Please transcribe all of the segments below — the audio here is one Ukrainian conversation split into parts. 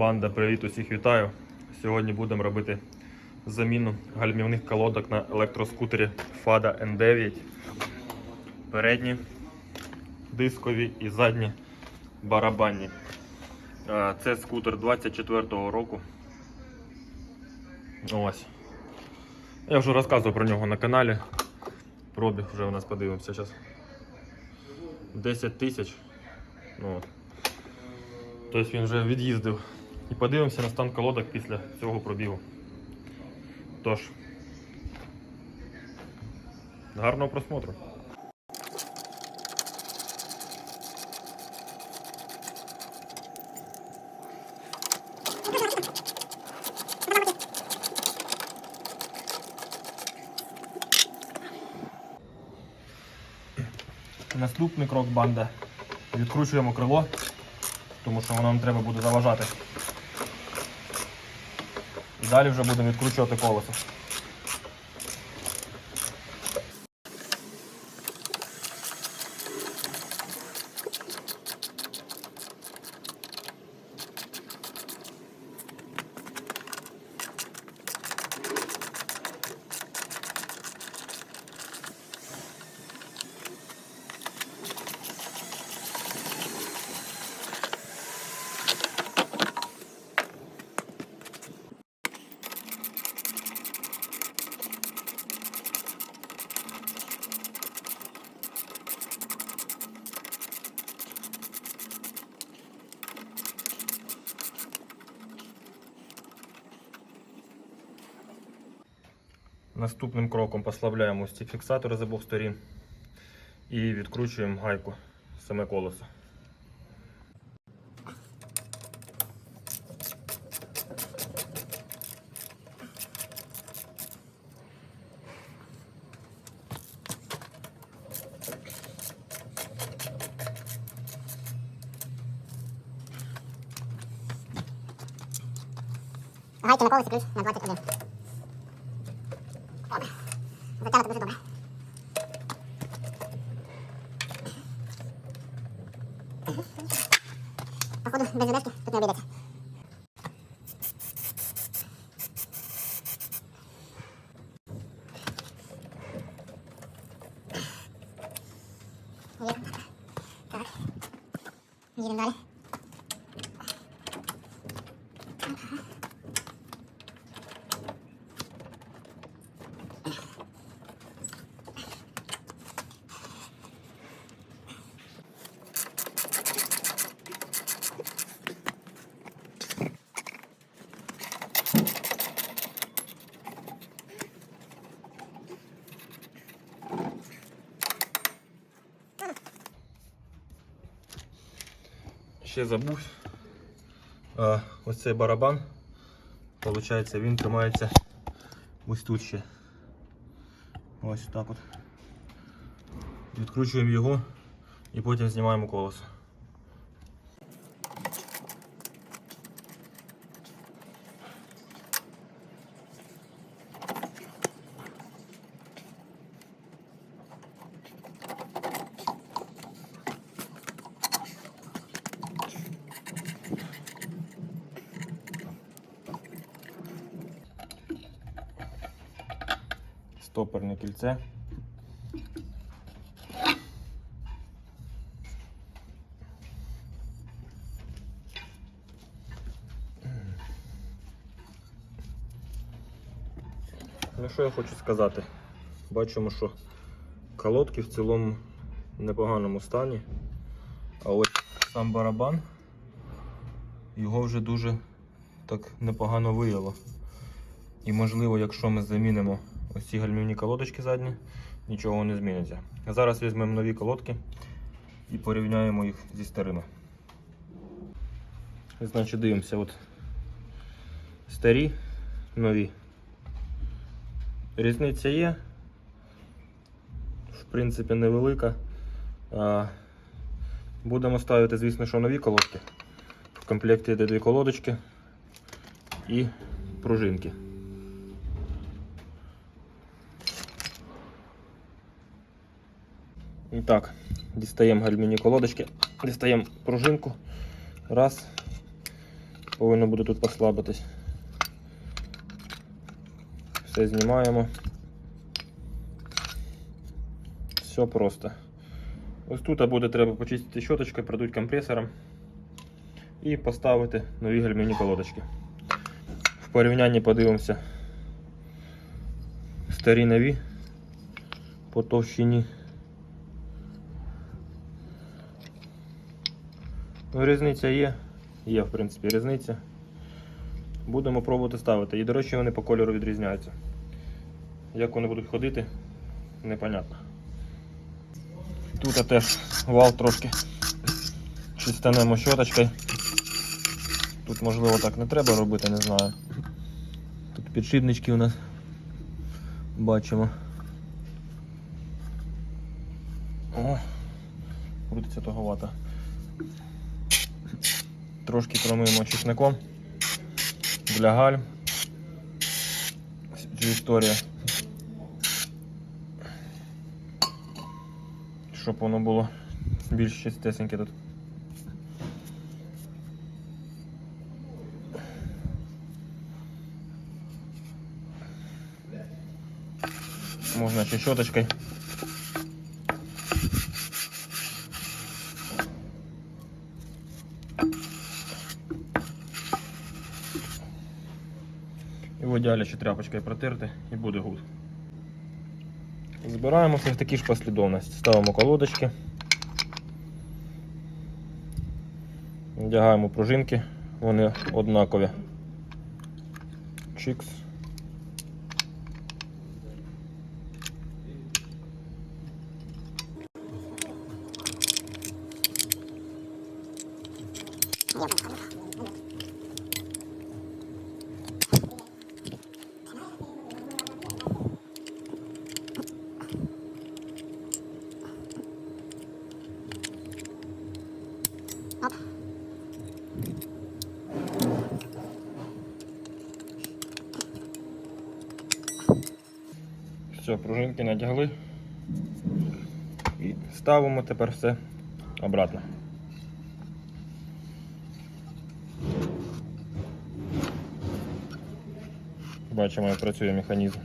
Банда, привіт, усіх вітаю. Сьогодні будемо робити заміну гальмівних колодок на електроскутері FADA N9. Передні дискові і задні барабанні. Це скутер 24-го року. Ось. Я вже розказував про нього на каналі. Пробіг вже у нас подивимося зараз. 10 тисяч. Ну. Тобто він вже від'їздив. І подивимося на стан колодок після цього пробігу. Тож, гарного просмотру. Наступний крок банда. Відкручуємо крило, тому що воно нам треба буде заважати. Далі вже будемо відкручувати колесо. Наступним кроком послабляємо ось ці фіксатори з обох сторін і відкручуємо гайку саме колесо. Гайки на колесі ключ на 21. Добре. Затягнути дуже добре. Походу, без задержки тут не обійдеться. Є. Ще забув. Ось цей барабан. Получається, він тримається ось тут ще. Ось так от. Відкручуємо його і потім знімаємо колесо. Стоперне кільце. Ну що я хочу сказати? Бачимо, що колодки в цілому в непоганому стані. А ось сам барабан його вже дуже так непогано вияло. І можливо, якщо ми замінимо ось ці гальмівні колодочки задні, нічого не зміниться. Зараз візьмемо нові колодки і порівняємо їх зі старими. Значить, дивимося, от старі, нові. Різниця є. В принципі, невелика. Будемо ставити, звісно, що нові колодки. В комплекті йде дві колодочки і пружинки. І так, дістаємо гальмівні колодочки, дістаємо пружинку. Раз. повинно буде тут послабитись. Все знімаємо. Все просто. Ось тут буде треба почистити щоточкою, продуть компресором і поставити нові гальмівні колодочки. В порівнянні подивимося старі нові по товщині. Ну, різниця є. Є, в принципі, різниця. Будемо пробувати ставити. І, до речі, вони по кольору відрізняються. Як вони будуть ходити, непонятно. Тут теж вал трошки чистанемо щоточкою. Тут можливо так не треба робити, не знаю. Тут підшипнички у нас бачимо. О, крутиться туговато. Трошки промиємо чесником для гальм. Ця історія. Щоб воно було більш чистесеньке тут. Можна ще щоточкою. Ідеалі ще тряпочкою протерти і буде гуд. Збираємо все в такій ж послідовності. Ставимо колодочки. Вдягаємо пружинки, вони однакові. Чикс. Все, пружинки надягли. І ставимо тепер все обратно. Бачимо, як працює механізм.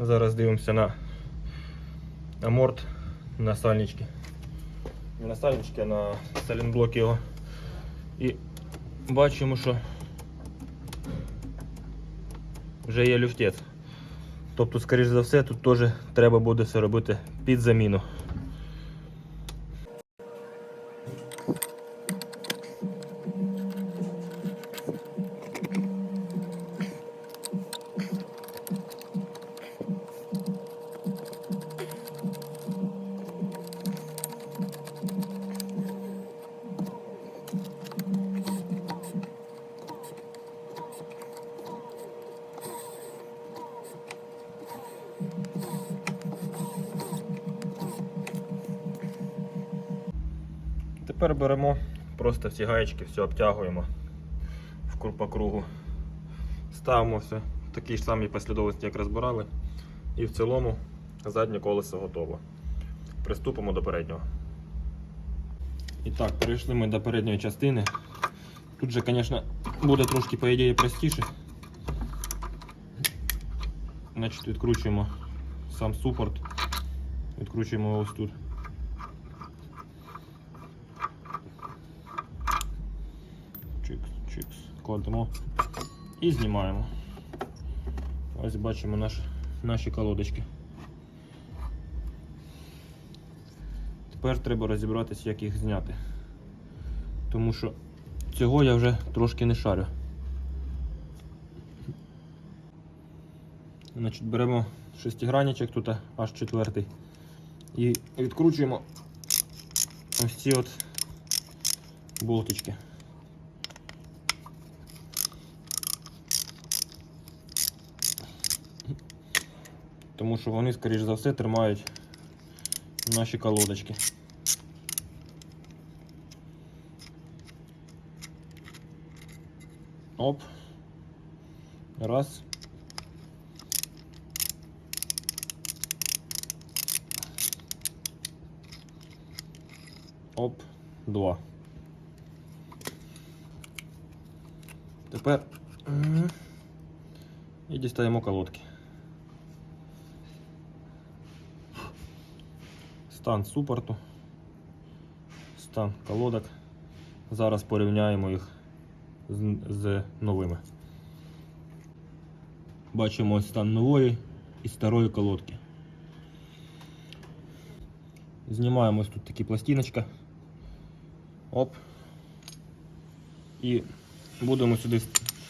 Зараз дивимося на аморт на сальнички. Не на сальнички, а на салінблок його. І бачимо, що вже є люфтець. Тобто, скоріш за все, тут теж треба буде все робити під заміну. Тепер беремо просто всі гаєчки, все обтягуємо в кругу. Ставимо все в такій ж самій послідовності, як розбирали. І в цілому заднє колесо готово. Приступимо до переднього. І так, перейшли ми до передньої частини. Тут же, звісно, буде трошки, по ідеї, простіше. Значить, відкручуємо сам супорт. Відкручуємо ось тут. Чикс, чикс. Кладемо і знімаємо. Ось бачимо наш, наші колодочки. Тепер треба розібратися, як їх зняти. Тому що цього я вже трошки не шарю. Значить, беремо шестигранничок, тут аж четвертий. І відкручуємо ось ці от болтички. Тому що вони, скоріш за все, тримають наші колодочки. Оп. Раз. Оп, два. Тепер і дістаємо колодки. Стан супорту, стан колодок. Зараз порівняємо їх з, з новими. Бачимо стан нової і старої колодки. Знімаємо ось тут такі пластиночка. Оп. І будемо сюди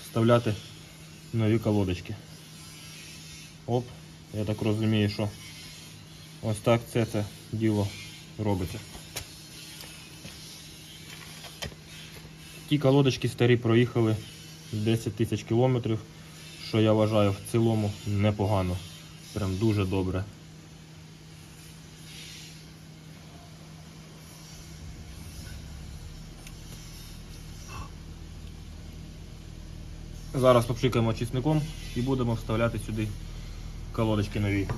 вставляти нові колодочки. Оп. Я так розумію, що ось так це, це діло робиться. Ті колодочки старі проїхали 10 тисяч кілометрів, що я вважаю в цілому непогано. Прям дуже добре. Зараз попшикаємо чесником і будемо вставляти сюди колодочки нові.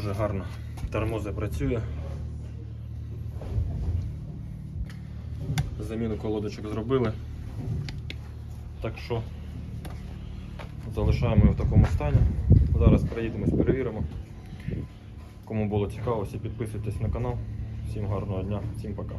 Дуже гарно. Тормози працює. Заміну колодочок зробили. Так що залишаємо його в такому стані. Зараз приїдемось, перевіримо. Кому було цікаво, всі підписуйтесь на канал. Всім гарного дня, всім пока.